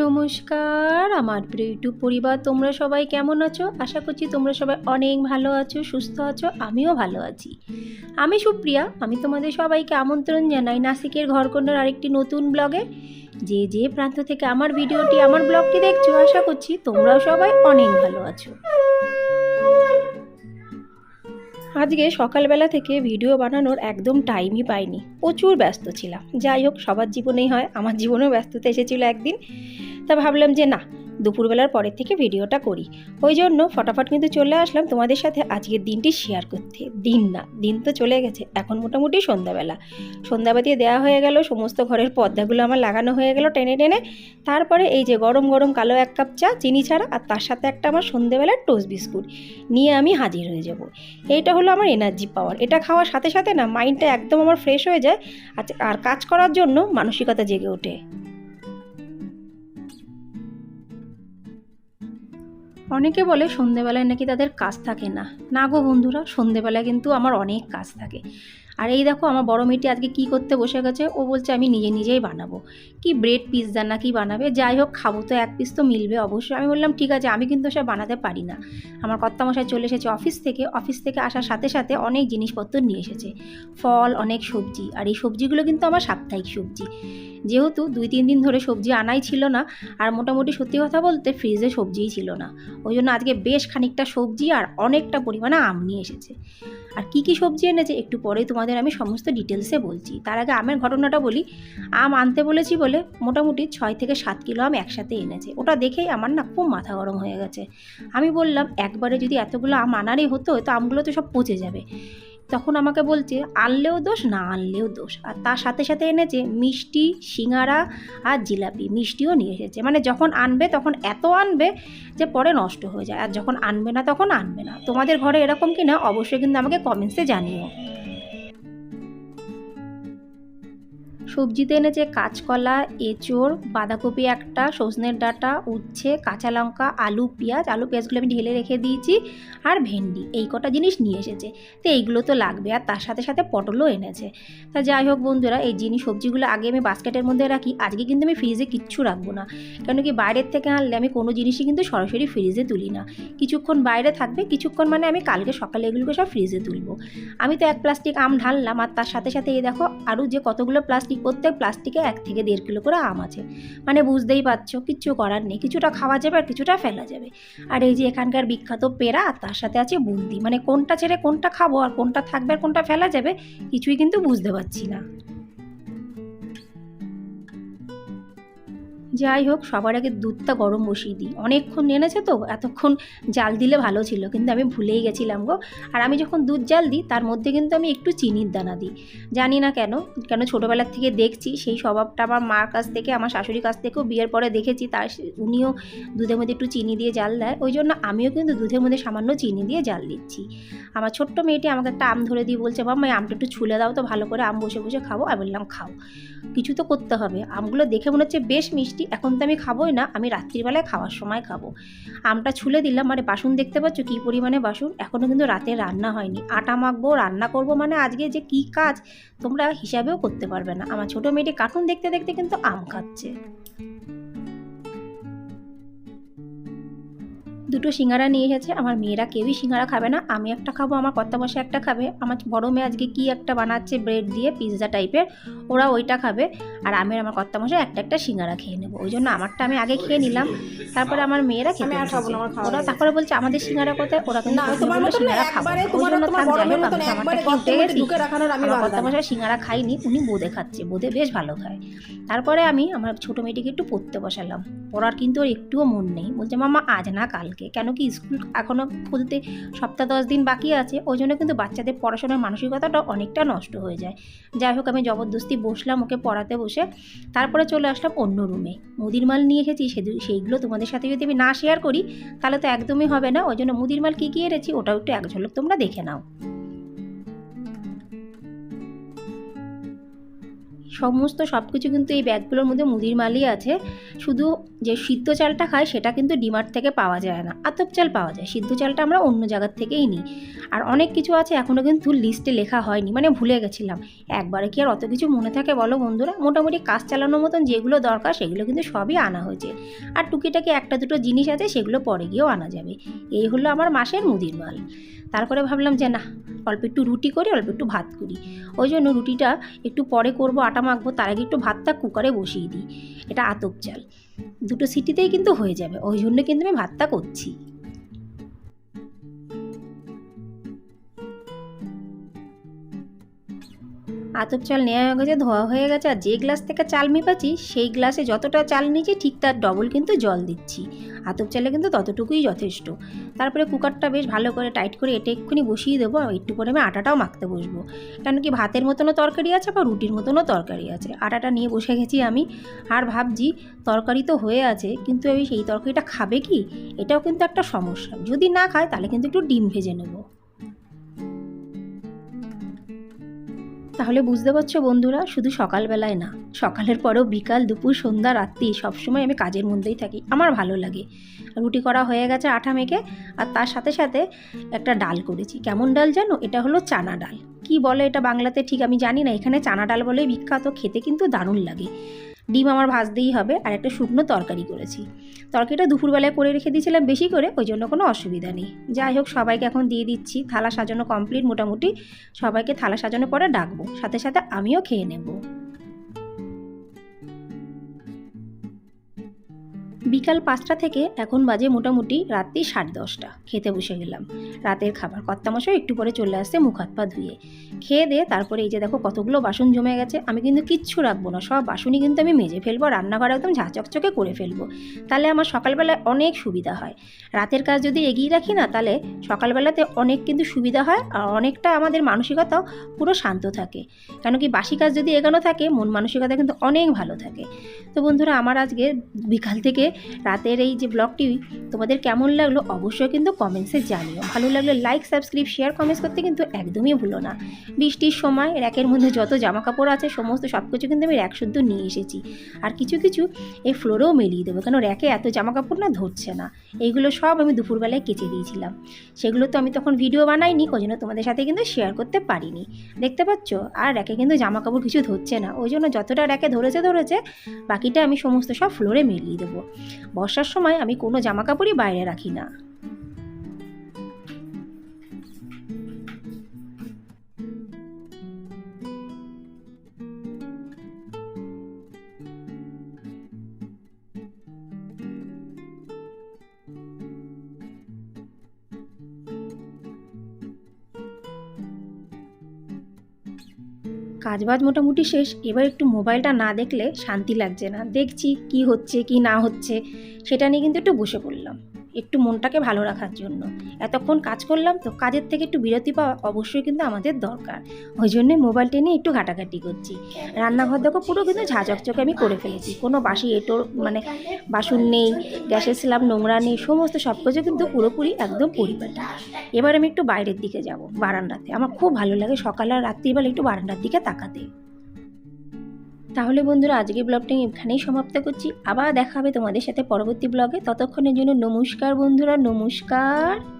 নমস্কার, আমার প্রিয় ইউটিউব পরিবার, তোমরা সবাই কেমন আছো? আশা করছি তোমরা সবাই অনেক ভালো আছো, সুস্থ আছো, আমিও ভালো আছি। আমি সুপ্রিয়া, আমি তোমাদের সবাইকে আমন্ত্রণ জানাই নাসিকের ঘরকন্যার আরেকটি নতুন ব্লগে। যে যে প্রান্ত থেকে আমার ভিডিওটি, আমার ব্লগটি দেখছ, আশা করছি তোমরাও সবাই অনেক ভালো আছো। আজকে সকালবেলা থেকে ভিডিও বানানোর একদম টাইমই পাইনি। প্রচুর ব্যস্ত ছিলাম। যাই হোক, সবার জীবনেই হয়। আমার জীবনেও ব্যস্ততা এসেছিল একদিন। তা ভাবলাম যে না, দুপুরবেলার পরের থেকে ভিডিওটা করি। ওই জন্য ফটাফট কিন্তু চলে আসলাম তোমাদের সাথে আজকের দিনটি শেয়ার করতে। দিন না, দিন তো চলে গেছে, এখন মোটামুটি সন্ধ্যাবেলা। সন্ধ্যাবাতি দেওয়া হয়ে গেল, সমস্ত ঘরের পর্দাগুলো আমার লাগানো হয়ে গেল টেনে টেনে। তারপরে এই যে গরম গরম কালো এক কাপ চা, চিনি ছাড়া, আর তার সাথে একটা আমার সন্ধ্যাবেলার টোস্ট বিস্কুট নিয়ে আমি হাজির হয়ে যাব। এইটা হলো আমার এনার্জি পাওয়ার এটা খাওয়ার সাথে সাথে না মাইন্ডটা একদম আমার ফ্রেশ হয়ে যায়। আর- আর কাজ করার জন্য মানসিকতা জেগে ওঠে। অনেকে বলে সন্ধেবেলায় নাকি তাদের কাজ থাকে না। না গো বন্ধুরা, সন্ধেবেলায় কিন্তু আমার অনেক কাজ থাকে। আর এই দেখো আমার বড় মেয়েটি আজকে কি করতে বসে গেছে, ও বলছে আমি নিজে নিজেই বানাবো। কি ব্রেড পিৎজা না কি বানাবে, যাই হোক খাব তো, এক পিস তো মিলবে অবশ্যই। আমি বললাম, ঠিক আছে, আমি কিন্তু সব বানাতে পারি না। আমার কর্তামশাই চলে এসেছে অফিস থেকে। অফিস থেকে আসার সাথে সাথে অনেক জিনিসপত্র নিয়ে এসেছে। ফল, অনেক সবজি। আর এই সবজিগুলো কিন্তু আমার সাপ্তাহিক সবজি। যেহেতু দুই, তিন দিন ধরে সবজি আনাই ছিল না, আর মোটামুটি সত্যি কথা বলতে ফ্রিজে সবজিই ছিল না। ওই জন্য আজকে বেশ খানিকটা সবজি আর অনেকটা পরিমাণে আম নিয়ে এসেছে। আর কি কি সবজি এনেছে একটু পরেই তোমাদের আমি সমস্ত ডিটেলসে বলছি। তার আগে আমের ঘটনাটা বলি। আম আনতে বলেছি বলে মোটামুটি ছয় থেকে সাত কিলো আম একসাথে এনেছে। ওটা দেখেই আমার না খুব মাথা গরম হয়ে গেছে। আমি বললাম, একবারে যদি এতগুলো আম আনারই হতো, তো আমগুলো তো সব পচে যাবে। তখন আমাকে বলছে, আনলেও দোষ, না আনলেও দোষ। আর তার সাথে সাথে এনেছে মিষ্টি, সিঙ্গারা আর জিলাপি। মিষ্টিও নিয়ে এসেছে। মানে যখন আনবে, তখন এত আনবে যে পরে নষ্ট হয়ে যায়। আর যখন আনবে না, তখন আনবে না। তোমাদের ঘরে এরকম কি না অবশ্যই কিন্তু আমাকে কমেন্টসে জানিও। সবজিতে এনেছে কাঁচকলা, এঁচোড়, বাঁধাকপি একটা, সজনের ডাঁটা, উচ্ছে, কাঁচা লঙ্কা, আলু, পেঁয়াজ। আলু, পেঁয়াজগুলো আমি ঢেলে রেখে দিয়েছি আর ভেন্ডি, এই কটা জিনিস নিয়ে এসেছে। তো এইগুলো তো লাগবে আর তার সাথে সাথে পটলও এনেছে। তা যাই হোক বন্ধুরা, এই জিনিস সবজিগুলো আগে আমি বাস্কেটের মধ্যে রাখি, আজকে কিন্তু আমি ফ্রিজে কিচ্ছু রাখব না। কেন কি বাইরের থেকে আনলে আমি কোনো জিনিসই কিন্তু সরাসরি ফ্রিজে তুলি না। কিছুক্ষণ বাইরে থাকবে, কিছুক্ষণ মানে আমি কালকে সকালে এগুলোকে সব ফ্রিজে তুলবো। আমি তো এক প্লাস্টিক আম ঢাললাম আর তার সাথে সাথে এই দেখো আরও যে কতগুলো প্লাস্টিক প্রত্যেক প্লাস্টিকে এক থেকে দেড় কিলো করে আম আছে। মানে বুঝতেই পারছ, কিচ্ছু করার নেই। কিছুটা খাওয়া যাবে আর কিছুটা ফেলা যাবে। আর এই যে এখানকার বিখ্যাত পেরা তার সাথে আছে বুন্দি। মানে কোনটা ছেড়ে কোনটা খাব আর কোনটা থাকবে আর কোনটা ফেলা যাবে, কিছুই কিন্তু বুঝতে পারছি না। যাই হোক, সবার আগে দুধটা গরম বসিয়ে দিই। অনেকক্ষণ এনেছে তো, এতক্ষণ জাল দিলে ভালো ছিল, কিন্তু আমি ভুলেই গেছিলাম গো। আর আমি যখন দুধ জাল দিই, তার মধ্যে কিন্তু আমি একটু চিনির দানা দিই। জানি না কেন কেন ছোটোবেলার থেকে দেখছি, সেই স্বভাবটা আমার মার কাছ থেকে, আমার শাশুড়ির কাছ থেকেও বিয়ের পরে দেখেছি তার উনিও দুধের মধ্যে একটু চিনি দিয়ে জাল দেয়। ওই জন্য আমিও কিন্তু দুধের মধ্যে সামান্য চিনি দিয়ে জাল দিচ্ছি। আমার ছোট্ট মেয়েটি আমাকে একটা আম ধরে দিয়ে বলছে, বাবা, এই আমটা একটু ছুলে দাও তো, ভালো করে আম বসে বসে খাব। আমি বললাম, খাও। কিছু তো করতে হবে। আমগুলো দেখে মনে হচ্ছে বেশ মিষ্টি এখন তো আমি খাবোই না, আমি রাত্রিবেলায় খাওয়ার সময় খাব। আমটা ছুলে দিলাম মানে বাসন দেখতে পাচ্ছ কী পরিমাণে বাসন? এখনও কিন্তু রাতে রান্না হয়নি। আটা মাখবো, রান্না করব মানে আজকে যে কি কাজ, তোমরা হিসাবেও করতে পারবে না। আমার ছোটো মেয়েটি কার্টুন দেখতে দেখতে কিন্তু আম খাচ্ছে। দুটো সিঙ্গারা নিয়ে এসেছে। আমার মেয়েরা কেউই সিঙ্গারা খাবে না। আমি একটা খাব আমার কর্তামশাই একটা খাবে। আমার বড় মেয়ে আজকে কি একটা বানাচ্ছে ব্রেড দিয়ে পিৎজা টাইপের ওরা ওইটা খাবে। আর আমি আমার কর্তামশাই একটা একটা সিঙ্গারা খেয়ে নেব। ওই জন্য আমারটা আমি আগে খেয়ে নিলাম। তারপরে আমার মেয়েরা খেতে ওরা তারপরে বলছে আমাদের সিঙ্গারা কোথায়? ওরা কিন্তু না প্রথমে তোমার সিঙ্গারা খাব। একবারে ওই তোমার জন্য থাক যাই হোক আমি আমারটা খেয়ে উঠে গেছি ঢুকে রাখানোর আমি আমার কর্তামশাই সিঙ্গারা খাইনি উনি বোঁদে খাচ্ছে। বোঁদে বেশ ভালো খায়। তারপরে আমি আমার ছোটো মেয়েটিকে একটু পড়তে বসালাম। পড়ার কিন্তু ওর একটুও মন নেই। বলছে মামা আজ না কালকে কেন কি স্কুল এখনও খুলতে সপ্তাহ দশ দিন বাকি আছে, ওই জন্য কিন্তু বাচ্চাদের পড়াশোনার মানসিকতাটা অনেকটা নষ্ট হয়ে যায়। যাই হোক, আমি জবরদস্তি বসলাম ওকে পড়াতে বসে। তারপরে চলে আসলাম অন্য রুমে। মুদির মাল নিয়ে এসেছি সেইগুলো তোমাদের সাথে যদি আমি না শেয়ার করি, তাহলে তো একদমই হবে না। ওই জন্য মুদির মাল কী কী এনেছি, ওটাও একটু এক ঝলক তোমরা দেখে নাও। সমস্ত সব কিছু কিন্তু এই ব্যাগগুলোর মধ্যে মুদির মালই আছে। শুধু যে সিদ্ধ চালটা খায় সেটা কিন্তু ডিমার্ট থেকে পাওয়া যায় না, আতপ চাল পাওয়া যায়, সিদ্ধ চালটা আমরা অন্য জায়গার থেকেই নিই। আর অনেক কিছু আছে এখনও কিন্তু লিস্টে লেখা হয়নি মানে ভুলে গেছিলাম। একবারে কি আর অত কিছু মনে থাকে বলো বন্ধুরা? মোটামুটি কাজ চালানোর মতন যেগুলো দরকার সেগুলো কিন্তু সবই আনা হয়েছে। আর টুকিটাকি একটা দুটো জিনিস আছে সেগুলো পরে গিয়েও আনা যাবে। এই হলো আমার মাসের মুদির মাল। তারপরে ভাবলাম যে না, অল্প একটু রুটি করি, অল্প একটু ভাত করি। ওই জন্য রুটিটা একটু পরে করব, আটা মাখবো, তার আগে একটু ভাতটা কুকারে বসিয়ে দিই। এটা আতপ চাল। দুটো সিটিতেই কিন্তু হয়ে যাবে। ওই জন্য কিন্তু আমি ভাতটা করছি। আতপ চাল নেওয়া হয়ে গেছে, ধোয়া হয়ে গেছে, আর যে গ্লাস থেকে চাল মেপাচ্ছি, সেই গ্লাসে যতটা চাল নিয়েছি, ঠিক তার ডবল কিন্তু জল দিচ্ছি। আতপ চালে কিন্তু ততটুকুই যথেষ্ট। তারপরে কুকারটা বেশ ভালো করে টাইট করে এটা এক্ষুনি বসিয়ে দেবো, আর একটু পরে আমি আটাটাও মাখতে বসবো। কেন কি ভাতের মতনও তরকারি আছে বা রুটির মতনও তরকারি আছে। আটাটা নিয়ে বসে গেছি আমি, আর ভাবছি তরকারি তো হয়ে আছে, কিন্তু আমি সেই তরকারিটা খাবে কি? এটাও কিন্তু একটা সমস্যা। যদি না খায়, তাহলে কিন্তু একটু ডিম ভেজে নেব। তাহলে বুঝতে পারছ বন্ধুরা, শুধু সকালবেলায় না, সকালের পরও বিকাল, দুপুর, সন্ধ্যা, রাত্রি সবসময় আমি কাজের মধ্যেই থাকি। আমার ভালো লাগে। রুটি করা হয়ে গেছে আঠা মেখে, আর তার সাথে সাথে একটা ডাল করেছি। কেমন ডাল জানো? এটা হলো চানা ডাল। কি বলে এটা বাংলাতে ঠিক আমি জানি না, এখানে চানা ডাল বলেই বিখ্যাত, খেতে কিন্তু দারুণ লাগে। ডিম আমার ভাজতেই হবে, আর একটা শুকনো তরকারি করেছি। তরকারিটা দুপুরবেলায় করে রেখে দিয়েছিলাম বেশি করে, ওই জন্য কোনো অসুবিধা নেই। যাই হোক, সবাইকে এখন দিয়ে দিচ্ছি, থালা সাজানো কমপ্লিট মোটামুটি সবাইকে থালা সাজানোর পরে ডাকবো। সাথে সাথে আমিও খেয়ে নেব। বিকাল পাঁচটা থেকে এখন বাজে মোটামুটি রাত্রি সাড়ে দশটা। খেতে বসে গেলাম। রাতের খাবার। কর্তামশাই একটু পরে চলে আসছে মুখ হাত পা ধুয়ে। খেয়ে দিয়ে তারপরে এই যে দেখো কতগুলো বাসন জমে গেছে। আমি কিন্তু কিচ্ছু রাখব না। সব বাসনই কিন্তু আমি মেজে ফেলব রান্নাঘর একদম ঝাঁচকচকে করে ফেলব। তাহলে আমার সকালবেলায় অনেক সুবিধা হয়। রাতের কাজ যদি এগিয়ে রাখি না, তাহলে সকালবেলাতে অনেক কিন্তু সুবিধা হয় আর অনেকটা আমাদের মানসিকতাও পুরো শান্ত থাকে। কেন কি বাসি কাজ যদি এগোনো থাকে, মন মানসিকতা কিন্তু অনেক ভালো থাকে। তো বন্ধুরা, আমার আজকে বিকাল থেকে রাতের এই যে ব্লগটি তোমাদের কেমন লাগল অবশ্যই কিন্তু কমেন্টসে জানিও। ভালো লাগলে লাইক সাবস্ক্রাইব শেয়ার কমেন্টস করতে কিন্তু একদমই ভুলো না। বৃষ্টির সময় র্যাকের মধ্যে যত জামা কাপড় আছে, সমস্ত সব কিছু কিন্তু আমি র্যাক শুদ্ধ নিয়ে এসেছি। আর কিছু কিছু এই ফ্লোরেও মিলিয়ে দেবো, কেন র্যাকে এত জামা কাপড় না ধরছে না। এইগুলো সব আমি দুপুরবেলায় কেচে দিয়েছিলাম। সেগুলো তো আমি তখন ভিডিও বানাইনি ওই জন্য তোমাদের সাথে কিন্তু শেয়ার করতে পারিনি। দেখতে পাচ্ছ? আর র্যাকে কিন্তু জামা কাপড় কিছু ধরছে না। ওই জন্য যতটা র্যাকে ধরেছে ধরেছে, বাকিটা আমি সমস্ত সব ফ্লোরে মিলিয়ে দেবো। বর্ষার সময় আমি কোনো জামাকাপড়ই বাইরে রাখি না। কাজবাজ মোটামুটি শেষ। এবার একটু মোবাইলটা না দেখলে শান্তি লাগছে না। দেখছি কি হচ্ছে, কি না হচ্ছে, সেটা নিয়ে কিন্তু একটু বসে পড়লাম। একটু মনটাকে ভালো রাখার জন্য। এতক্ষণ কাজ করলাম তো কাজের থেকে একটু বিরতি পাওয়া অবশ্যই কিন্তু আমাদের দরকার। ওই জন্যে মোবাইলটা নিয়ে একটু ঘাটাঘাটি করছি। রান্নাঘর দেখো পুরো কিন্তু ঝাঁচকচকে আমি করে ফেলেছি। কোনো বাসি এটো মানে বাসন নেই, গ্যাসের স্ল্যাব, নোংরা নেই, সমস্ত সব কিছু কিন্তু পুরোপুরি একদম পরিপাটি। এবার আমি একটু বাইরের দিকে যাব, বারান্দাতে। আমার খুব ভালো লাগে সকাল আর রাত্রিবেলা একটু বারান্দার দিকে তাকাতে। তাহলে বন্ধুরা আজকে ব্লগটা এখানেই সমাপ্ত করছি। আবার দেখা হবে তোমাদের সাথে পরবর্তী ব্লগে ততক্ষণের জন্য নমস্কার বন্ধুরা, নমস্কার।